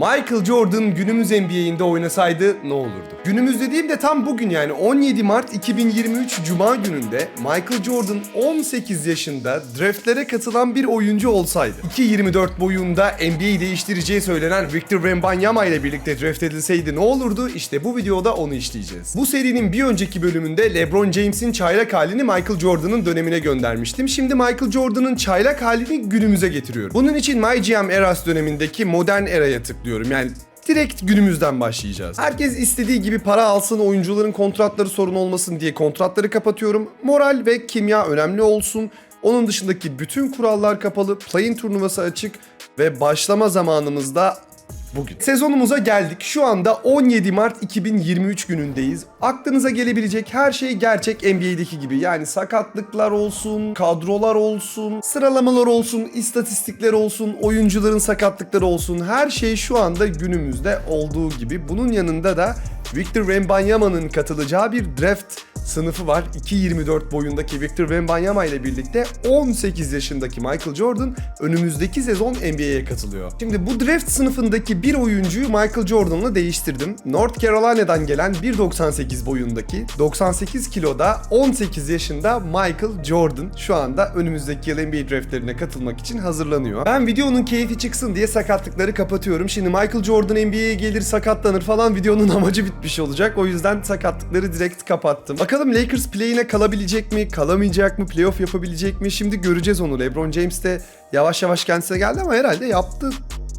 Michael Jordan günümüz NBA'inde oynasaydı ne olurdu? Günümüz dediğimde tam bugün yani 17 Mart 2023 Cuma gününde Michael Jordan 18 yaşında draftlere katılan bir oyuncu olsaydı. 2.24 boyunda NBA'yi değiştireceği söylenen Victor Wembanyama ile birlikte draft edilseydi ne olurdu? İşte bu videoda onu işleyeceğiz. Bu serinin bir önceki bölümünde LeBron James'in çaylak halini Michael Jordan'ın dönemine göndermiştim. Şimdi Michael Jordan'ın çaylak halini günümüze getiriyorum. Bunun için MyGM Eras dönemindeki modern eraya tıklıyorum. Yani direkt günümüzden başlayacağız. Herkes istediği gibi para alsın, oyuncuların kontratları sorun olmasın diye kontratları kapatıyorum. Moral ve kimya önemli olsun. Onun dışındaki bütün kurallar kapalı, play-in turnuvası açık ve başlama zamanımızda bugün. Sezonumuza geldik. Şu anda 17 Mart 2023 günündeyiz. Aklınıza gelebilecek her şey gerçek NBA'deki gibi. Yani sakatlıklar olsun, kadrolar olsun, sıralamalar olsun, istatistikler olsun, oyuncuların sakatlıkları olsun. Her şey şu anda günümüzde olduğu gibi. Bunun yanında da Victor Wembanyama'nın katılacağı bir draft sınıfı var. 2.24 boyundaki Victor Wembanyama ile birlikte 18 yaşındaki Michael Jordan önümüzdeki sezon NBA'ye katılıyor. Şimdi bu draft sınıfındaki bir oyuncuyu Michael Jordan'la değiştirdim. North Carolina'dan gelen 1.98 boyundaki 98 kiloda 18 yaşında Michael Jordan şu anda önümüzdeki yıl NBA draftlerine katılmak için hazırlanıyor. Ben videonun keyfi çıksın diye sakatlıkları kapatıyorum. Şimdi Michael Jordan NBA'ye gelir sakatlanır falan videonun amacı bitmiş olacak. O yüzden sakatlıkları direkt kapattım. Bakalım Lakers play'ine kalabilecek mi, kalamayacak mı, playoff yapabilecek mi? Şimdi göreceğiz onu. LeBron James de yavaş yavaş kendisine geldi ama herhalde yaptı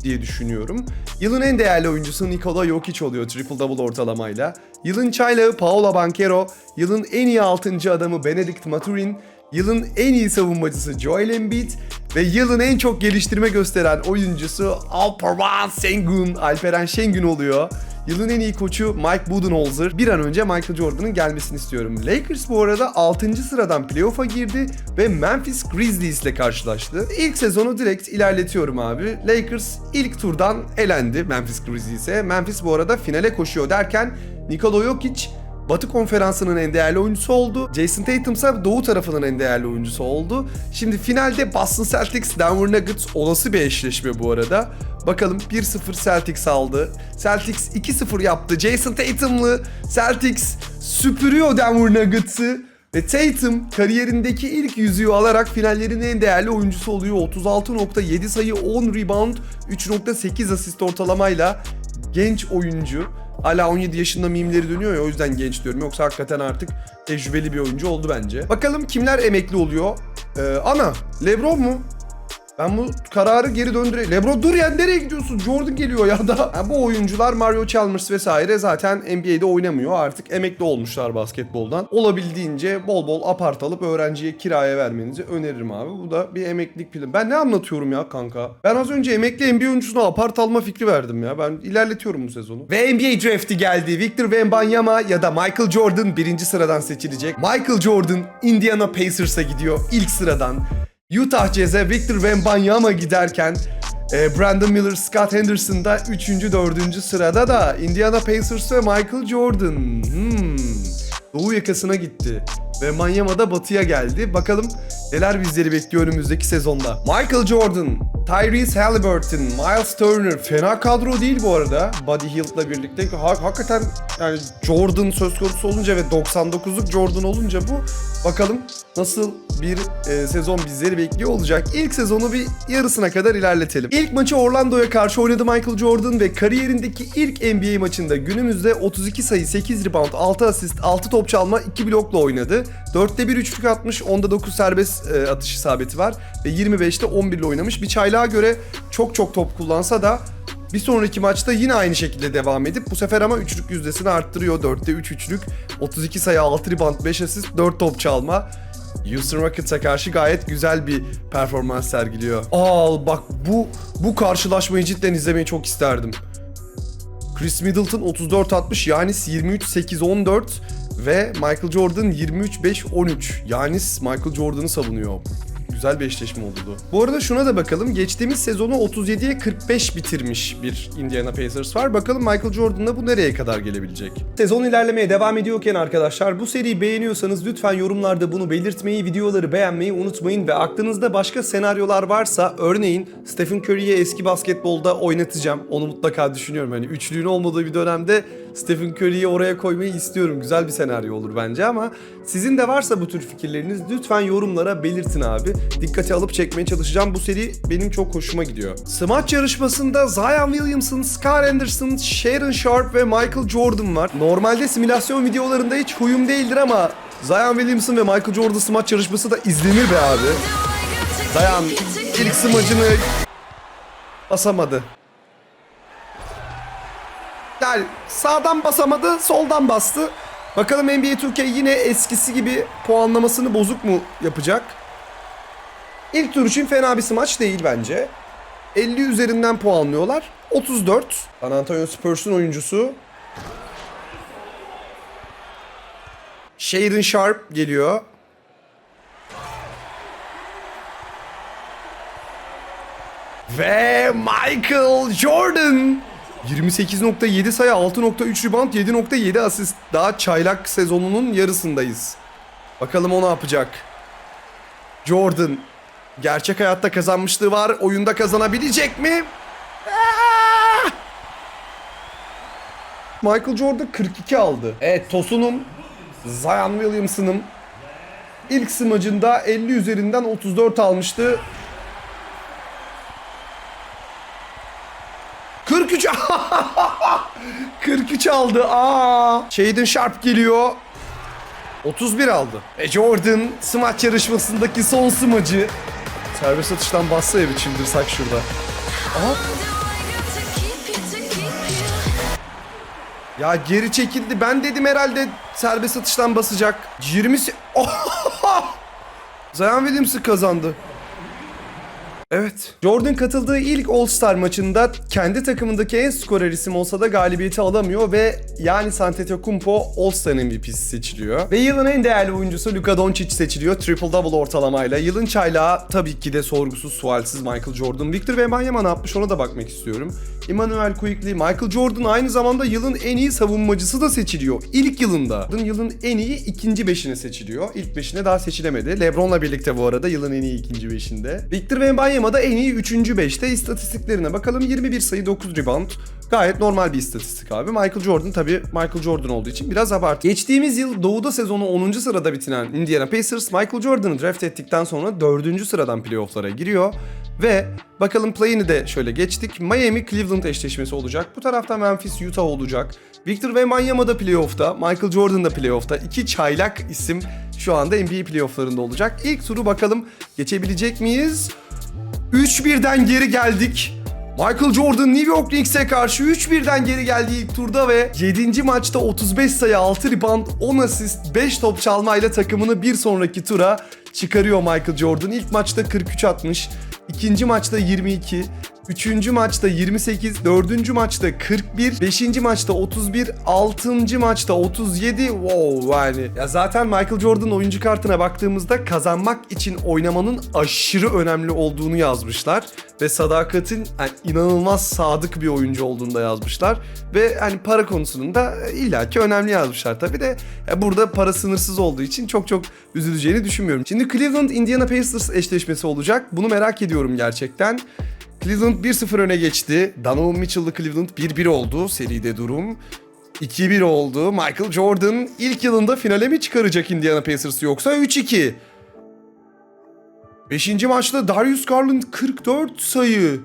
diye düşünüyorum. Yılın en değerli oyuncusu Nikola Jokic oluyor triple double ortalamayla. Yılın çaylağı Paolo Banchero, yılın en iyi 6. adamı Benedict Maturin, yılın en iyi savunmacısı Joel Embiid ve yılın en çok geliştirme gösteren oyuncusu Alperen Sengun, Alperen Şengün oluyor. Yılın en iyi koçu Mike Budenholzer. Bir an önce Michael Jordan'ın gelmesini istiyorum. Lakers bu arada 6. sıradan playoff'a girdi ve Memphis Grizzlies ile karşılaştı. İlk sezonu direkt ilerletiyorum abi. Lakers ilk turdan elendi Memphis Grizzlies'e. Memphis bu arada finale koşuyor derken Nikola Jokic Batı konferansının en değerli oyuncusu oldu. Jason Tatum ise doğu tarafının en değerli oyuncusu oldu. Şimdi finalde Boston Celtics Denver Nuggets olası bir eşleşme bu arada. Bakalım 1-0 Celtics aldı. Celtics 2-0 yaptı. Jason Tatum'lı Celtics süpürüyor Denver Nuggets'ı. Ve Tatum kariyerindeki ilk yüzüğü alarak finallerin en değerli oyuncusu oluyor. 36.7 sayı, 10 rebound, 3.8 asist ortalamayla genç oyuncu. Hala 17 yaşında mimleri dönüyor ya o yüzden genç diyorum. Yoksa hakikaten artık tecrübeli bir oyuncu oldu bence. Bakalım kimler emekli oluyor? Ee, ana, Lebron mu? Ben bu kararı geri döndüreyim. Lebron dur ya nereye gidiyorsun? Jordan geliyor ya da. Ha, bu oyuncular Mario Chalmers vesaire zaten NBA'de oynamıyor. Artık emekli olmuşlar basketboldan. Olabildiğince bol bol apart alıp öğrenciye kiraya vermenizi öneririm abi. Bu da bir emeklilik planı. Ben ne anlatıyorum ya kanka? Ben az önce emekli NBA oyuncusuna apart alma fikri verdim ya. Ben ilerletiyorum bu sezonu. Ve NBA drafti geldi. Victor Wembanyama ya da Michael Jordan birinci sıradan seçilecek. Michael Jordan Indiana Pacers'a gidiyor ilk sıradan. Utah Jazz'e Victor Wembanyama giderken e, Brandon Miller, Scott Henderson da 3. 4. sırada da Indiana Pacers ve Michael Jordan. Hmm. Doğu yakasına gitti. Ve Manyama da batıya geldi. Bakalım neler bizleri bekliyor önümüzdeki sezonda. Michael Jordan, Tyrese Halliburton, Miles Turner. Fena kadro değil bu arada. Buddy Hield'la birlikte. Ha- hakikaten yani Jordan söz konusu olunca ve 99'luk Jordan olunca bu bakalım nasıl bir e, sezon bizleri bekliyor olacak. İlk sezonu bir yarısına kadar ilerletelim. İlk maçı Orlando'ya karşı oynadı Michael Jordan ve kariyerindeki ilk NBA maçında günümüzde 32 sayı, 8 rebound, 6 asist, 6 top çalma, 2 blokla oynadı. 4'te 1 üçlük atmış, 10'da 9 serbest e, atış isabeti var ve 25'te 11 ile oynamış. Bir çaylağa göre çok çok top kullansa da bir sonraki maçta yine aynı şekilde devam edip bu sefer ama üçlük yüzdesini arttırıyor. 4'te 3 üçlük, 32 sayı, 6 rebound, 5 asist, 4 top çalma. Houston Rockets'a karşı gayet güzel bir performans sergiliyor. Aa bak bu bu karşılaşmayı cidden izlemeyi çok isterdim. Chris Middleton 34-60, Yanis 23-8-14 ve Michael Jordan 23-5-13. Yanis Michael Jordan'ı savunuyor. Güzel bir eşleşme oldu. Bu arada şuna da bakalım. Geçtiğimiz sezonu 37'ye 45 bitirmiş bir Indiana Pacers var. Bakalım Michael Jordan'la bu nereye kadar gelebilecek? Sezon ilerlemeye devam ediyorken arkadaşlar bu seriyi beğeniyorsanız lütfen yorumlarda bunu belirtmeyi, videoları beğenmeyi unutmayın ve aklınızda başka senaryolar varsa örneğin Stephen Curry'yi eski basketbolda oynatacağım. Onu mutlaka düşünüyorum. Hani üçlüğün olmadığı bir dönemde Stephen Curry'yi oraya koymayı istiyorum. Güzel bir senaryo olur bence ama sizin de varsa bu tür fikirleriniz lütfen yorumlara belirtin abi. Dikkate alıp çekmeye çalışacağım. Bu seri benim çok hoşuma gidiyor. Smaç yarışmasında Zion Williamson, Scar Anderson, Sharon Sharp ve Michael Jordan var. Normalde simülasyon videolarında hiç huyum değildir ama Zion Williamson ve Michael Jordan smaç yarışması da izlenir be abi. Zion ilk smacını basamadı. Yani sağdan basamadı, soldan bastı. Bakalım NBA 2K yine eskisi gibi puanlamasını bozuk mu yapacak? İlk tur için fena bir smaç değil bence. 50 üzerinden puanlıyorlar. 34. San Antonio Spurs'un oyuncusu. Sharon Sharp geliyor. Ve Michael Jordan 28.7 sayı, 6.3 rebound, 7.7 asist. Daha çaylak sezonunun yarısındayız. Bakalım o ne yapacak. Jordan gerçek hayatta kazanmışlığı var. Oyunda kazanabilecek mi? Aa! Michael Jordan 42 aldı. Evet Tosun'um Zion Williamson'ım ilk smacında 50 üzerinden 34 almıştı. 43 43 aldı. Aa! Shaden Sharp geliyor. 31 aldı. E Jordan smaç yarışmasındaki son smacı. Serbest atıştan bassa ya bir çıldırsak şurada. Aha. Ya geri çekildi. Ben dedim herhalde serbest atıştan basacak. 20 Zion Williamson kazandı. Evet. Jordan katıldığı ilk All-Star maçında kendi takımındaki en skorer isim olsa da galibiyeti alamıyor ve yani Antetokounmpo All-Star MVP'si seçiliyor. Ve yılın en değerli oyuncusu Luka Doncic seçiliyor triple double ortalamayla. Yılın çaylağı tabii ki de sorgusuz sualsiz Michael Jordan. Victor Wembanyama ne yapmış ona da bakmak istiyorum. Emmanuel Quickly, Michael Jordan aynı zamanda yılın en iyi savunmacısı da seçiliyor. İlk yılında. Yılın en iyi ikinci beşine seçiliyor. İlk beşine daha seçilemedi. Lebron'la birlikte bu arada yılın en iyi ikinci beşinde. Victor Wembanyama da en iyi üçüncü beşte. İstatistiklerine bakalım. 21 sayı 9 rebound. Gayet normal bir istatistik abi. Michael Jordan tabii Michael Jordan olduğu için biraz abartı. Geçtiğimiz yıl Doğu'da sezonu 10. sırada bitiren Indiana Pacers Michael Jordan'ı draft ettikten sonra 4. sıradan playoff'lara giriyor. Ve bakalım play'ini de şöyle geçtik. Miami Cleveland eşleşmesi olacak. Bu tarafta Memphis Utah olacak. Victor Miami da playoff'ta. Michael Jordan da playoff'ta. İki çaylak isim şu anda NBA playoff'larında olacak. İlk turu bakalım geçebilecek miyiz? 3-1'den geri geldik. Michael Jordan New York Knicks'e karşı 3-1'den geri geldi ilk turda ve 7. maçta 35 sayı 6 rebound 10 asist 5 top çalmayla takımını bir sonraki tura çıkarıyor Michael Jordan. İlk maçta 43 atmış, ikinci maçta 22, Üçüncü maçta 28, dördüncü maçta 41, beşinci maçta 31, altıncı maçta 37. Wow yani. Ya zaten Michael Jordan oyuncu kartına baktığımızda kazanmak için oynamanın aşırı önemli olduğunu yazmışlar. Ve sadakatin yani inanılmaz sadık bir oyuncu olduğunu da yazmışlar. Ve hani para konusunda da illaki önemli yazmışlar. Tabi de ya burada para sınırsız olduğu için çok çok üzüleceğini düşünmüyorum. Şimdi Cleveland Indiana Pacers eşleşmesi olacak. Bunu merak ediyorum gerçekten. Cleveland 1-0 öne geçti. Donovan Mitchell'lı Cleveland 1-1 oldu. Seride durum 2-1 oldu. Michael Jordan ilk yılında finale mi çıkaracak Indiana Pacers'ı yoksa 3-2? Beşinci maçta Darius Garland 44 sayı.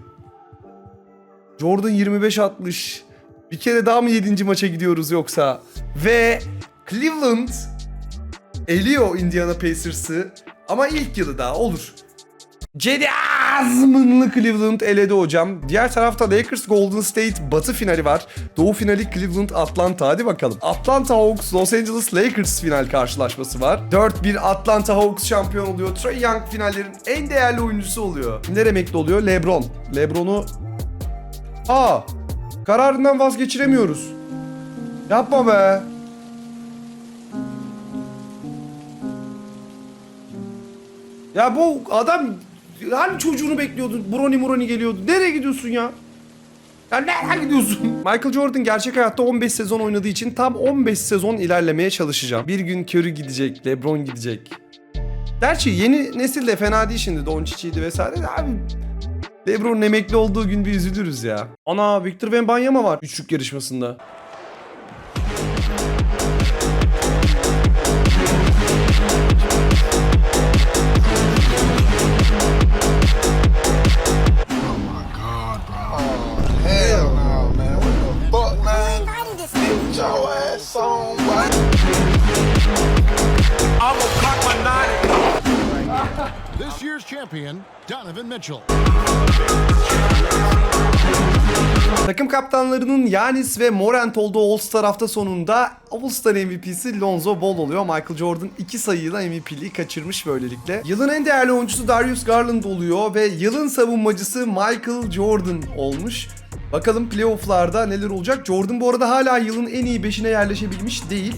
Jordan 25-60. Bir kere daha mı 7. maça gidiyoruz yoksa? Ve Cleveland eliyor Indiana Pacers'ı. Ama ilk yılı daha olur. Cedi Osman'lı Cleveland eledi hocam. Diğer tarafta Lakers Golden State batı finali var. Doğu finali Cleveland Atlanta. Hadi bakalım. Atlanta Hawks Los Angeles Lakers final karşılaşması var. 4-1 Atlanta Hawks şampiyon oluyor. Trae Young finallerin en değerli oyuncusu oluyor. Kimler emekli oluyor? LeBron. LeBron'u Aa! Kararından vazgeçiremiyoruz. Yapma be. Ya bu adam hani çocuğunu bekliyordu. Brony Muroni geliyordu. Nereye gidiyorsun ya? Ya nereye gidiyorsun? Michael Jordan gerçek hayatta 15 sezon oynadığı için tam 15 sezon ilerlemeye çalışacağım. Bir gün Curry gidecek, LeBron gidecek. Gerçi yeni nesil de fena değil şimdi. Doncic'iydi vesaire. Abi LeBron'un emekli olduğu gün bir üzülürüz ya. Ana Victor Wembanyama var üçlük yarışmasında. Year's champion, Donovan Mitchell. Takım kaptanlarının Yanis ve Morant olduğu All-Star hafta sonunda All-Star MVP'si Lonzo Ball oluyor. Michael Jordan iki sayıyla MVP'liği kaçırmış böylelikle. Yılın en değerli oyuncusu Darius Garland oluyor ve yılın savunmacısı Michael Jordan olmuş. Bakalım playofflarda neler olacak. Jordan bu arada hala yılın en iyi 5'ine yerleşebilmiş değil.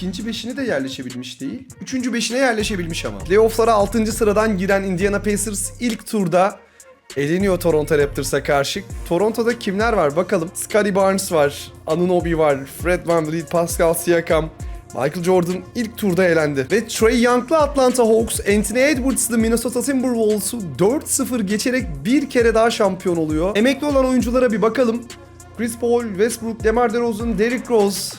İkinci beşine de yerleşebilmiş değil. Üçüncü beşine yerleşebilmiş ama. Playoff'lara 6. sıradan giren Indiana Pacers ilk turda eleniyor Toronto Raptors'a karşı. Toronto'da kimler var bakalım. Scottie Barnes var, Anunoby var, Fred VanVleet, Pascal Siakam. Michael Jordan ilk turda elendi. Ve Trey Young'lı Atlanta Hawks, Anthony Edwards'lı Minnesota Timberwolves'u 4-0 geçerek bir kere daha şampiyon oluyor. Emekli olan oyunculara bir bakalım. Chris Paul, Westbrook, DeMar DeRozan, Derrick Rose,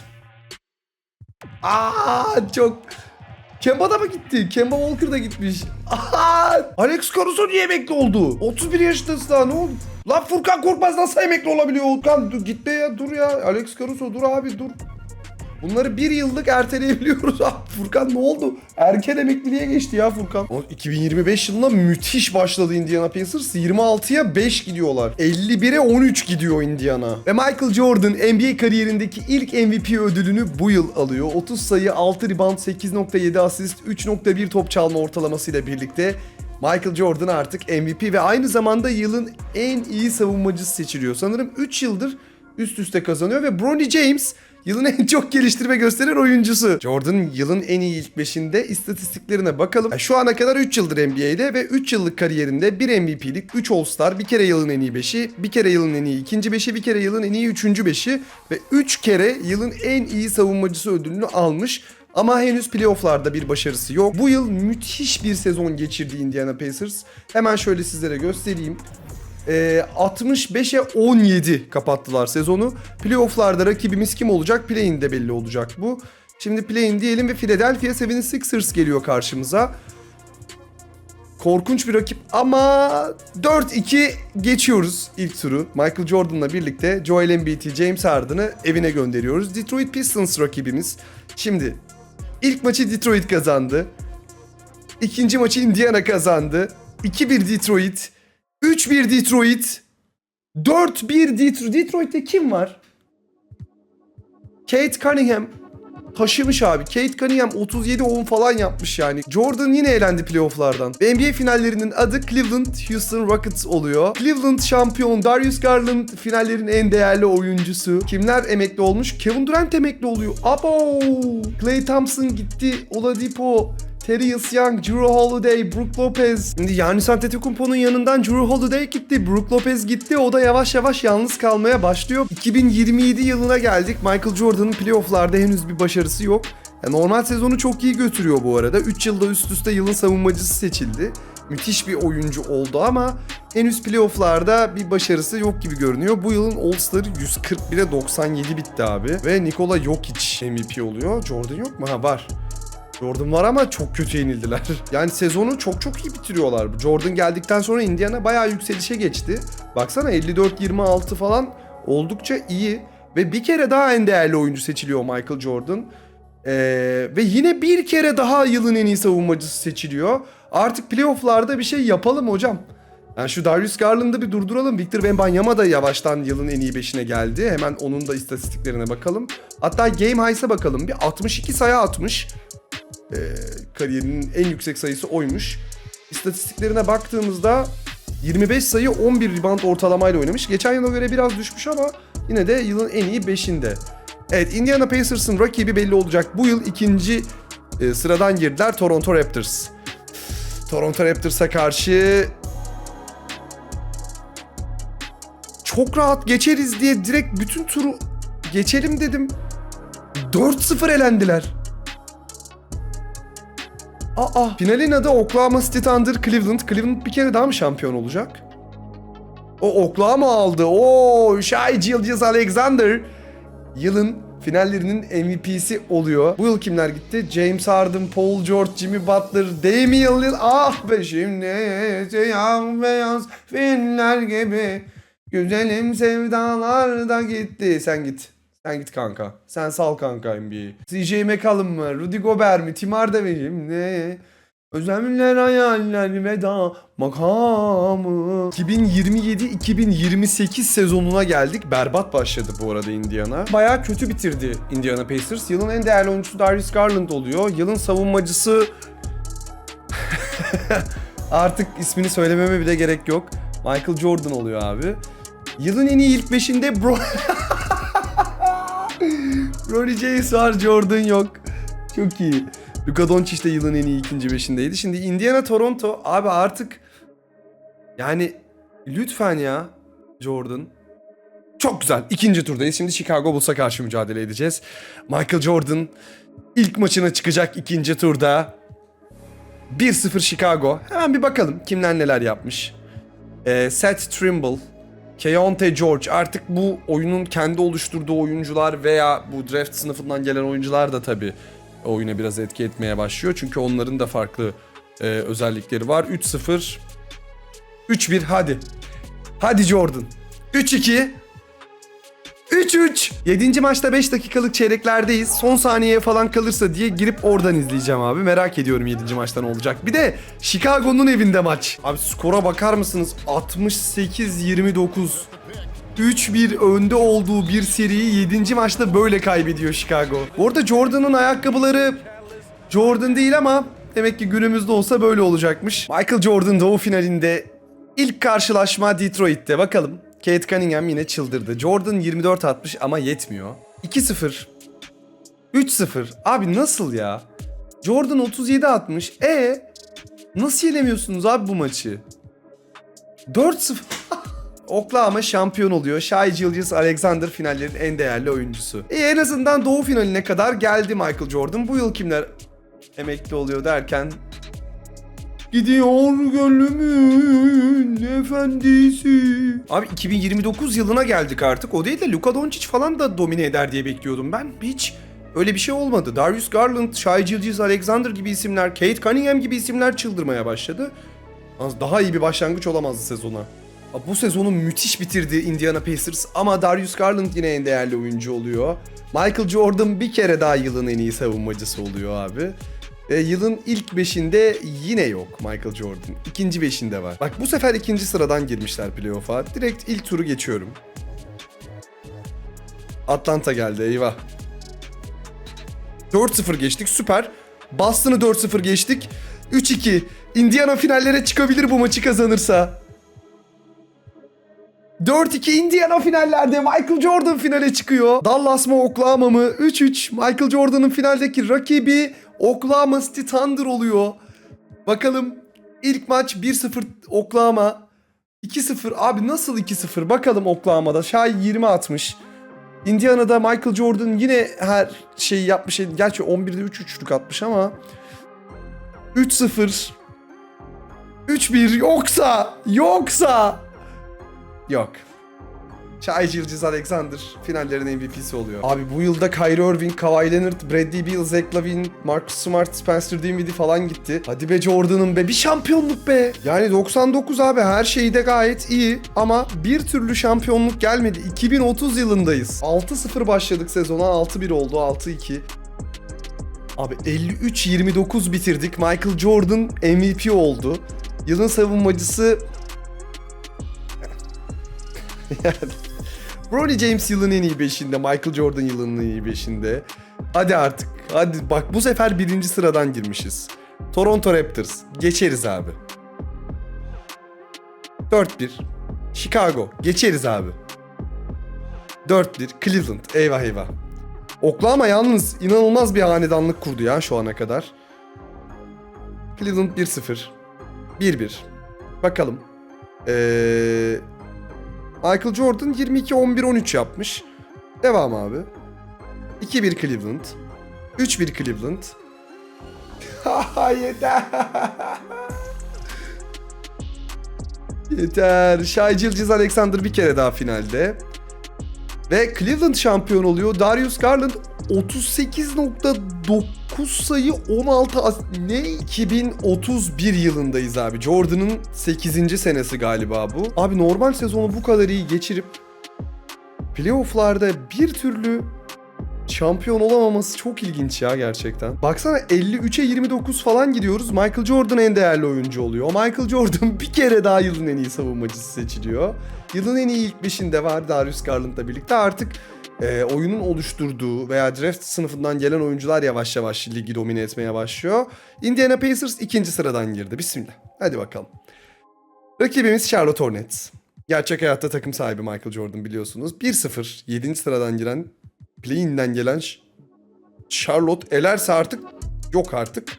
Aa çok Kemba da mı gitti? Kemba Walker da gitmiş. Aa, Alex Caruso niye emekli oldu? 31 yaşındasın daha ne oldu? Lan Furkan Korkmaz nasıl emekli olabiliyor? Furkan dur, gitme ya dur ya. Alex Caruso dur abi dur. Bunları bir yıllık erteleyebiliyoruz abi. Furkan ne oldu? Erken emekliliğe geçti ya Furkan. O 2025 yılında müthiş başladı Indiana Pacers. 26'ya 5 gidiyorlar. 51'e 13 gidiyor Indiana. Ve Michael Jordan NBA kariyerindeki ilk MVP ödülünü bu yıl alıyor. 30 sayı, 6 rebound, 8.7 asist, 3.1 top çalma ortalamasıyla birlikte Michael Jordan artık MVP ve aynı zamanda yılın en iyi savunmacısı seçiliyor. Sanırım 3 yıldır üst üste kazanıyor ve Bronny James yılın en çok geliştirme gösteren oyuncusu. Jordan yılın en iyi ilk beşinde istatistiklerine bakalım. Şu ana kadar 3 yıldır NBA'de ve 3 yıllık kariyerinde 1 MVP'lik, 3 All-Star, bir kere yılın en iyi beşi, bir kere yılın en iyi ikinci beşi, bir kere yılın en iyi üçüncü beşi ve 3 kere yılın en iyi savunmacısı ödülünü almış. Ama henüz playofflarda bir başarısı yok. Bu yıl müthiş bir sezon geçirdi Indiana Pacers. Hemen şöyle sizlere göstereyim. Ee, 65'e 17 kapattılar sezonu. Playoff'larda rakibimiz kim olacak? Play-in de belli olacak bu. Şimdi play-in diyelim ve Philadelphia 76ers geliyor karşımıza. Korkunç bir rakip ama 4-2 geçiyoruz ilk turu. Michael Jordan'la birlikte Joel Embiid'i, James Harden'ı evine gönderiyoruz. Detroit Pistons rakibimiz. Şimdi ilk maçı Detroit kazandı. İkinci maçı Indiana kazandı. 2-1 Detroit. 3-1 Detroit. 4-1 Detroit. Detroit'te kim var? Kate Cunningham taşımış abi. Kate Cunningham 37-10 falan yapmış yani. Jordan yine elendi playofflardan. NBA finallerinin adı Cleveland Houston Rockets oluyor. Cleveland şampiyon Darius Garland finallerin en değerli oyuncusu. Kimler emekli olmuş? Kevin Durant emekli oluyor. Abo! Klay Thompson gitti. Oladipo. Terius Young, Drew Holiday, Brook Lopez. Şimdi Giannis Antetokounmpo'nun yanından Drew Holiday gitti. Brook Lopez gitti. O da yavaş yavaş yalnız kalmaya başlıyor. 2027 yılına geldik. Michael Jordan'ın playofflarda henüz bir başarısı yok. Ya normal sezonu çok iyi götürüyor bu arada. 3 yılda üst üste yılın savunmacısı seçildi. Müthiş bir oyuncu oldu ama henüz playofflarda bir başarısı yok gibi görünüyor. Bu yılın All-Star'ı 141'e 97 bitti abi. Ve Nikola Jokic MVP oluyor. Jordan yok mu? Ha var. Jordan var ama çok kötü yenildiler. Yani sezonu çok çok iyi bitiriyorlar. Jordan geldikten sonra Indiana bayağı yükselişe geçti. Baksana 54-26 falan oldukça iyi. Ve bir kere daha en değerli oyuncu seçiliyor Michael Jordan. Ee, ve yine bir kere daha yılın en iyi savunmacısı seçiliyor. Artık playofflarda bir şey yapalım hocam. Yani şu Darius Garland'ı bir durduralım. Victor Wembanyama da yavaştan yılın en iyi beşine geldi. Hemen onun da istatistiklerine bakalım. Hatta Game Highs'a bakalım. Bir 62 sayı atmış. Ee, kariyerinin en yüksek sayısı oymuş. İstatistiklerine baktığımızda 25 sayı 11 rebound ortalamayla oynamış. Geçen yıla göre biraz düşmüş ama yine de yılın en iyi 5'inde. Evet Indiana Pacers'ın rakibi belli olacak. Bu yıl ikinci e, sıradan girdiler Toronto Raptors. Toronto Raptors'a karşı çok rahat geçeriz diye direkt bütün turu geçelim dedim. 4-0 elendiler. Aa, finalin adı Oklahoma City Thunder Cleveland. Cleveland bir kere daha mı şampiyon olacak? O Oklahoma aldı. Oo, Shai Gilgeous Alexander yılın finallerinin MVP'si oluyor. Bu yıl kimler gitti? James Harden, Paul George, Jimmy Butler, Damian Lillard. Ah be şimdi siyah beyaz filmler gibi. Güzelim sevdalar da gitti. Sen git. Sen git kanka. Sen sal kanka NBA. CJ McCollum mı? Rudy Gobert mi? Tim Hardaway mi? Özlemler hayaller veda makamı. 2027-2028 sezonuna geldik. Berbat başladı bu arada Indiana. Bayağı kötü bitirdi Indiana Pacers. Yılın en değerli oyuncusu Darius Garland oluyor. Yılın savunmacısı... Artık ismini söylememe bile gerek yok. Michael Jordan oluyor abi. Yılın en iyi ilk beşinde bro... Ronnie James var, Jordan yok. Çok iyi. Luka Doncic de yılın en iyi ikinci beşindeydi. Şimdi Indiana Toronto abi artık yani lütfen ya Jordan. Çok güzel. İkinci turdayız. Şimdi Chicago Bulls'a karşı mücadele edeceğiz. Michael Jordan ilk maçına çıkacak ikinci turda. 1-0 Chicago. Hemen bir bakalım kimler neler yapmış. Ee, Seth Trimble, Keontae George artık bu oyunun kendi oluşturduğu oyuncular veya bu draft sınıfından gelen oyuncular da tabii oyuna biraz etki etmeye başlıyor. Çünkü onların da farklı e, özellikleri var. 3-0 3-1 hadi. Hadi Jordan. 3-2 3-3. 7. maçta 5 dakikalık çeyreklerdeyiz. Son saniyeye falan kalırsa diye girip oradan izleyeceğim abi. Merak ediyorum 7. maçta ne olacak. Bir de Chicago'nun evinde maç. Abi skora bakar mısınız? 68-29. 3-1 önde olduğu bir seriyi 7. maçta böyle kaybediyor Chicago. Bu arada Jordan'ın ayakkabıları Jordan değil ama demek ki günümüzde olsa böyle olacakmış. Michael Jordan doğu finalinde ilk karşılaşma Detroit'te. Bakalım. Kate Cunningham yine çıldırdı. Jordan 24 atmış ama yetmiyor. 2-0. 3-0. Abi nasıl ya? Jordan 37 atmış. E nasıl yenemiyorsunuz abi bu maçı? 4-0. Oklahoma şampiyon oluyor. Shai Gilgeous Alexander finallerin en değerli oyuncusu. E en azından doğu finaline kadar geldi Michael Jordan. Bu yıl kimler emekli oluyor derken Gidiyor gönlümün efendisi. Abi 2029 yılına geldik artık. O değil de Luka Doncic falan da domine eder diye bekliyordum ben. Hiç öyle bir şey olmadı. Darius Garland, Shai Gilgeous Alexander gibi isimler, Kate Cunningham gibi isimler çıldırmaya başladı. Daha iyi bir başlangıç olamazdı sezona. Bu sezonu müthiş bitirdi Indiana Pacers ama Darius Garland yine en değerli oyuncu oluyor. Michael Jordan bir kere daha yılın en iyi savunmacısı oluyor abi. E, yılın ilk beşinde yine yok Michael Jordan. İkinci beşinde var. Bak bu sefer ikinci sıradan girmişler playoff'a. Direkt ilk turu geçiyorum. Atlanta geldi eyvah. 4-0 geçtik süper. Boston'ı 4-0 geçtik. 3-2. Indiana finallere çıkabilir bu maçı kazanırsa. 4-2 Indiana finallerde Michael Jordan finale çıkıyor. Dallas mı Oklahoma mı? 3-3 Michael Jordan'ın finaldeki rakibi Oklahoma City Thunder oluyor. Bakalım ilk maç 1-0 Oklahoma. 2-0 abi nasıl 2-0 bakalım Oklahoma'da. Şay 20 atmış. Indiana'da Michael Jordan yine her şeyi yapmış. Gerçi 11'de 3 üçlük atmış ama 3-0 3-1 yoksa yoksa Yok. Shai Gilgeous Alexander finallerin MVP'si oluyor. Abi bu yılda Kyrie Irving, Kawhi Leonard, Bradley Beal, Zach Lavine, Marcus Smart, Spencer Dinwiddie falan gitti. Hadi be Jordan'ın be bir şampiyonluk be. Yani 99 abi her şey de gayet iyi ama bir türlü şampiyonluk gelmedi. 2030 yılındayız. 6-0 başladık sezona 6-1 oldu 6-2. Abi 53-29 bitirdik. Michael Jordan MVP oldu. Yılın savunmacısı yani James yılın en iyi beşinde, Michael Jordan yılının en iyi beşinde. Hadi artık. Hadi bak bu sefer birinci sıradan girmişiz. Toronto Raptors. Geçeriz abi. 4-1. Chicago. Geçeriz abi. 4-1. Cleveland. Eyvah eyvah. Oklahoma yalnız inanılmaz bir hanedanlık kurdu ya şu ana kadar. Cleveland 1-0. 1-1. Bakalım. Ee, Michael Jordan 22-11-13 yapmış. Devam abi. 2-1 Cleveland. 3-1 Cleveland. Yeter. Yeter. Shai Gilgeous Alexander bir kere daha finalde. Ve Cleveland şampiyon oluyor. Darius Garland 38.9 sayı 16 as- ne 2031 yılındayız abi. Jordan'ın 8. senesi galiba bu. Abi normal sezonu bu kadar iyi geçirip playoff'larda bir türlü şampiyon olamaması çok ilginç ya gerçekten. Baksana 53'e 29 falan gidiyoruz. Michael Jordan en değerli oyuncu oluyor. Michael Jordan bir kere daha yılın en iyi savunmacısı seçiliyor. Yılın en iyi ilk beşinde var Darius Garland'la birlikte. Artık e, oyunun oluşturduğu veya draft sınıfından gelen oyuncular yavaş yavaş ligi domine etmeye başlıyor. Indiana Pacers ikinci sıradan girdi. Bismillah. Hadi bakalım. Rakibimiz Charlotte Hornets. Gerçek hayatta takım sahibi Michael Jordan biliyorsunuz. 1-0 7. sıradan giren play-in'den gelen Charlotte elerse artık yok artık.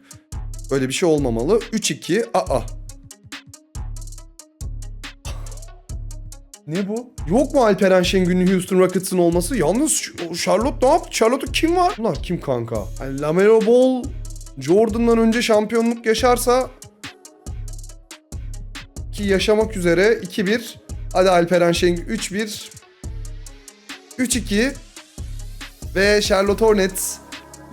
Öyle bir şey olmamalı. 3-2. Aa. Ne bu? Yok mu Alperen Şengün'ün Houston Rockets'ın olması? Yalnız Charlotte ne yaptı? Charlotte'da kim var? Bunlar kim kanka? Yani Lamelo Ball Jordan'dan önce şampiyonluk yaşarsa ki yaşamak üzere 2-1. Hadi Alperen Şengün 3-1. 3-2. Ve Charlotte Hornets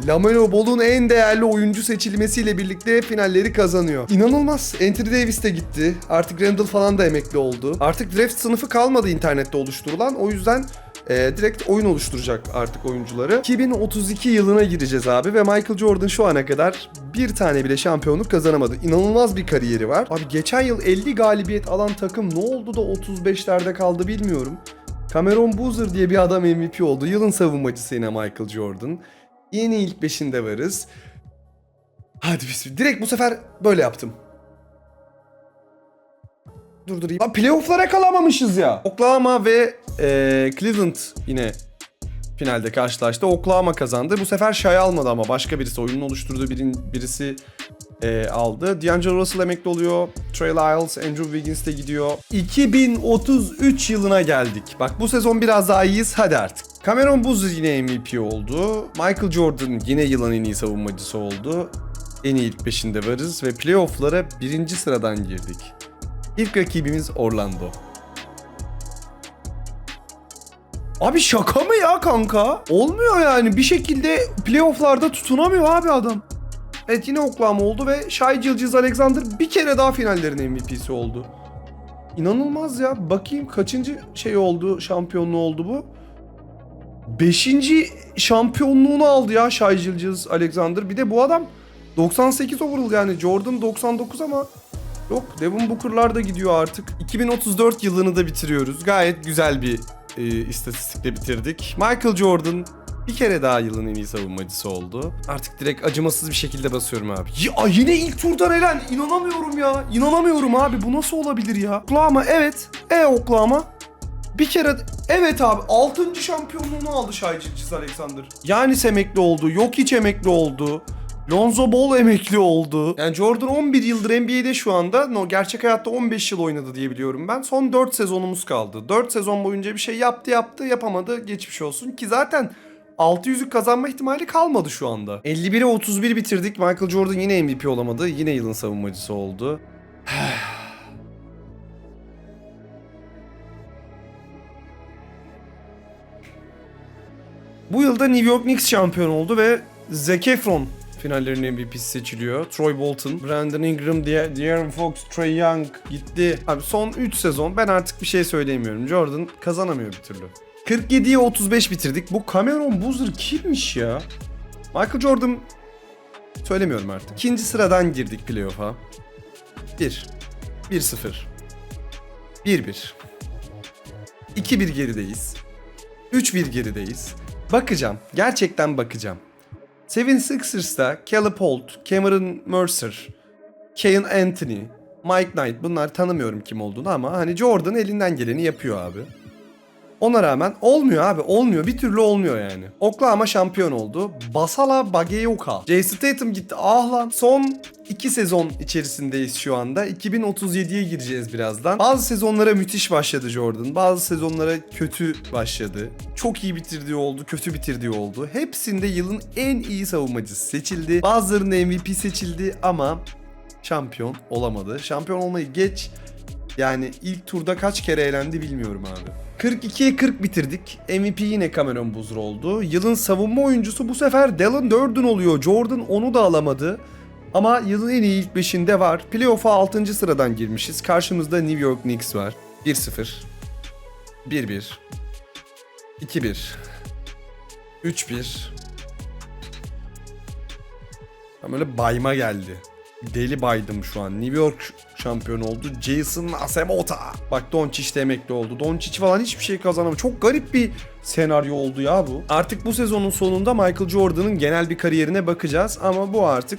Lamelo Ball'un en değerli oyuncu seçilmesiyle birlikte finalleri kazanıyor. İnanılmaz. Anthony Davis de gitti. Artık Randall falan da emekli oldu. Artık draft sınıfı kalmadı internette oluşturulan. O yüzden e, direkt oyun oluşturacak artık oyuncuları. 2032 yılına gireceğiz abi ve Michael Jordan şu ana kadar bir tane bile şampiyonluk kazanamadı. İnanılmaz bir kariyeri var. Abi geçen yıl 50 galibiyet alan takım ne oldu da 35'lerde kaldı bilmiyorum. Cameron Boozer diye bir adam MVP oldu. Yılın savunmacısı yine Michael Jordan. Yeni ilk beşinde varız. Hadi bismillah. Direkt bu sefer böyle yaptım. Durdurayım. Lan playoff'lara kalamamışız ya. Oklahoma ve eee, Cleveland yine finalde karşılaştı. Oklahoma kazandı. Bu sefer Shai almadı ama başka birisi. Oyunun oluşturduğu birin, birisi eee, aldı. D'Angelo Russell emekli oluyor. Trey Lyles, Andrew Wiggins de gidiyor. 2033 yılına geldik. Bak bu sezon biraz daha iyiyiz. Hadi artık. Cameron Boozer yine MVP oldu. Michael Jordan yine yılın en iyi savunmacısı oldu. En iyi ilk beşinde varız ve playoff'lara birinci sıradan girdik. İlk rakibimiz Orlando. Abi şaka mı ya kanka? Olmuyor yani bir şekilde playoff'larda tutunamıyor abi adam. Evet yine Oklahoma oldu ve Shai Gilgeous Alexander bir kere daha finallerin MVP'si oldu. İnanılmaz ya. Bakayım kaçıncı şey oldu, şampiyonluğu oldu bu? Beşinci şampiyonluğunu aldı ya Shai Gilgeous Alexander. Bir de bu adam 98 overall yani Jordan 99 ama yok Devin Booker'lar da gidiyor artık. 2034 yılını da bitiriyoruz. Gayet güzel bir e, istatistikle bitirdik. Michael Jordan bir kere daha yılın en iyi savunmacısı oldu. Artık direkt acımasız bir şekilde basıyorum abi. Ya yine ilk turdan elen. İnanamıyorum ya. İnanamıyorum abi. Bu nasıl olabilir ya? Oklahoma evet. E Oklahoma. Bir kere evet abi 6. şampiyonluğunu aldı Gilgeous Alexander. Yanis emekli oldu. Yok hiç emekli oldu. Lonzo Ball emekli oldu. Yani Jordan 11 yıldır NBA'de şu anda. No, gerçek hayatta 15 yıl oynadı diye biliyorum ben. Son 4 sezonumuz kaldı. 4 sezon boyunca bir şey yaptı yaptı yapamadı geçmiş olsun. Ki zaten 600'lük kazanma ihtimali kalmadı şu anda. 51'e 31 bitirdik. Michael Jordan yine MVP olamadı. Yine yılın savunmacısı oldu. Bu yılda New York Knicks şampiyon oldu ve Zac Efron finallerin MVP'si seçiliyor. Troy Bolton, Brandon Ingram, De- De'Aaron Fox, Trey Young gitti. Abi son 3 sezon ben artık bir şey söyleyemiyorum. Jordan kazanamıyor bir türlü. 47'ye 35 bitirdik. Bu Cameron Boozer kimmiş ya? Michael Jordan söylemiyorum artık. İkinci sıradan girdik playoff'a. 1 1-0 1-1 2-1 gerideyiz. 3-1 gerideyiz. Bakacağım. Gerçekten bakacağım. Seven Sixers'ta Caleb Holt, Cameron Mercer, Kane Anthony, Mike Knight bunlar tanımıyorum kim olduğunu ama hani Jordan elinden geleni yapıyor abi. Ona rağmen olmuyor abi olmuyor bir türlü olmuyor yani. Oklahoma şampiyon oldu. Basala Bagayoko. Jay Statham gitti. Ah lan son 2 sezon içerisindeyiz şu anda. 2037'ye gireceğiz birazdan. Bazı sezonlara müthiş başladı Jordan. Bazı sezonlara kötü başladı. Çok iyi bitirdiği oldu, kötü bitirdiği oldu. Hepsinde yılın en iyi savunmacısı seçildi. Bazılarında MVP seçildi ama şampiyon olamadı. Şampiyon olmayı geç yani ilk turda kaç kere elendi bilmiyorum abi. 42'ye 40 bitirdik. MVP yine Cameron Boozer oldu. Yılın savunma oyuncusu bu sefer Dallin Durden oluyor. Jordan onu da alamadı. Ama yılın en iyi ilk 5'inde var. Playoff'a 6. sıradan girmişiz. Karşımızda New York Knicks var. 1-0. 1-1. 2-1. 3-1. Tam öyle bayma geldi. Deli baydım şu an. New York şampiyon oldu. Jason Asemota. Bak Doncic de emekli oldu. Doncic falan hiçbir şey kazanamadı. Çok garip bir senaryo oldu ya bu. Artık bu sezonun sonunda Michael Jordan'ın genel bir kariyerine bakacağız. Ama bu artık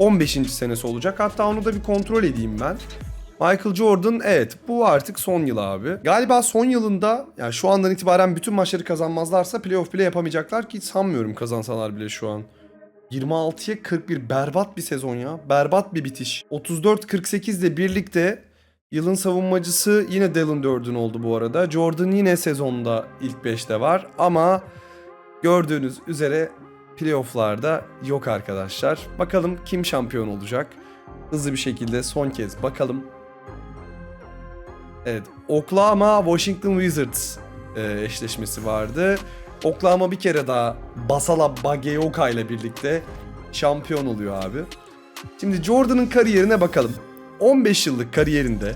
15. senesi olacak. Hatta onu da bir kontrol edeyim ben. Michael Jordan evet bu artık son yıl abi. Galiba son yılında yani şu andan itibaren bütün maçları kazanmazlarsa playoff bile yapamayacaklar ki sanmıyorum kazansalar bile şu an. 26'ya 41 berbat bir sezon ya. Berbat bir bitiş. 34-48 ile birlikte yılın savunmacısı yine Dallin Durden oldu bu arada. Jordan yine sezonda ilk 5'te var ama gördüğünüz üzere playofflarda yok arkadaşlar. Bakalım kim şampiyon olacak? Hızlı bir şekilde son kez bakalım. Evet, Oklahoma Washington Wizards e, eşleşmesi vardı. Oklahoma bir kere daha Basala Bagayoko ile birlikte şampiyon oluyor abi. Şimdi Jordan'ın kariyerine bakalım. 15 yıllık kariyerinde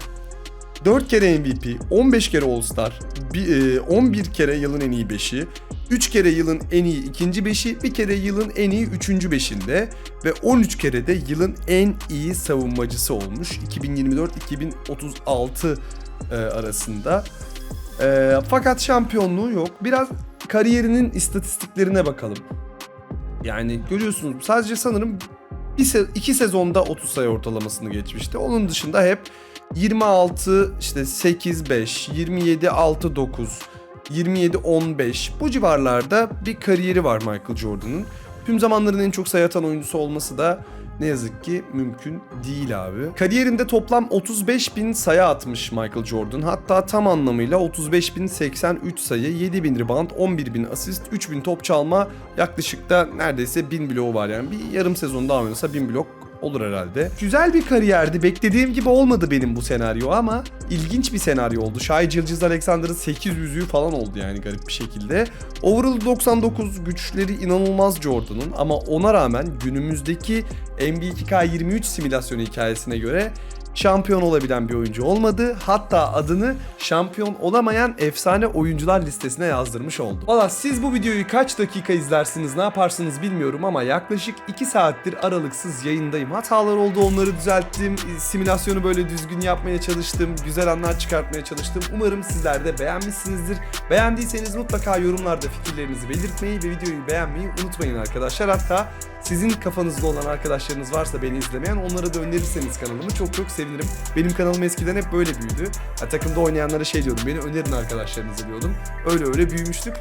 4 kere MVP, 15 kere All-Star, bir- e, 11 kere yılın en iyi 5'i, 3 kere yılın en iyi ikinci 5'i, bir kere yılın en iyi üçüncü 5'inde ve 13 kere de yılın en iyi savunmacısı olmuş 2024-2036 e, arasında. E, fakat şampiyonluğu yok. Biraz kariyerinin istatistiklerine bakalım. Yani görüyorsunuz sadece sanırım bir se- iki sezonda 30 sayı ortalamasını geçmişti. Onun dışında hep 26 işte 8 5, 27 6 9, 27 15 bu civarlarda bir kariyeri var Michael Jordan'ın. Tüm zamanların en çok sayı atan oyuncusu olması da ne yazık ki mümkün değil abi. Kariyerinde toplam 35 bin sayı atmış Michael Jordan. Hatta tam anlamıyla 35.083 sayı, 7000 rebound, 11.000 asist, 3000 top çalma yaklaşık da neredeyse 1000 bloğu var yani. Bir yarım sezon daha oynasa 1000 blok olur herhalde. Güzel bir kariyerdi. Beklediğim gibi olmadı benim bu senaryo ama ilginç bir senaryo oldu. Shai Gilgeous Alexander'ın 800'lüğü falan oldu yani garip bir şekilde. Overall 99 güçleri inanılmaz Jordan'ın ama ona rağmen günümüzdeki NBA 2K23 simülasyonu hikayesine göre şampiyon olabilen bir oyuncu olmadı. Hatta adını şampiyon olamayan efsane oyuncular listesine yazdırmış oldu. Valla siz bu videoyu kaç dakika izlersiniz ne yaparsınız bilmiyorum ama yaklaşık 2 saattir aralıksız yayındayım. Hatalar oldu onları düzelttim. Simülasyonu böyle düzgün yapmaya çalıştım. Güzel anlar çıkartmaya çalıştım. Umarım sizler de beğenmişsinizdir. Beğendiyseniz mutlaka yorumlarda fikirlerinizi belirtmeyi ve videoyu beğenmeyi unutmayın arkadaşlar. Hatta sizin kafanızda olan arkadaşlarınız varsa beni izlemeyen onlara da önerirseniz kanalımı çok çok sevinirim. Benim kanalım eskiden hep böyle büyüdü. Ya, takımda oynayanlara şey diyordum beni önerin arkadaşlarınıza diyordum. Öyle öyle büyümüştük.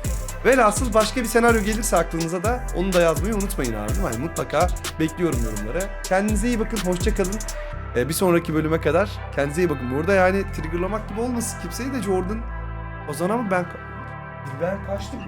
Velhasıl başka bir senaryo gelirse aklınıza da onu da yazmayı unutmayın abi. Yani mutlaka bekliyorum yorumlara. Kendinize iyi bakın, hoşça kalın. Ee, bir sonraki bölüme kadar kendinize iyi bakın. Burada yani triggerlamak gibi olmasın kimseyi de Jordan. O zaman ama ben... Ben kaçtım.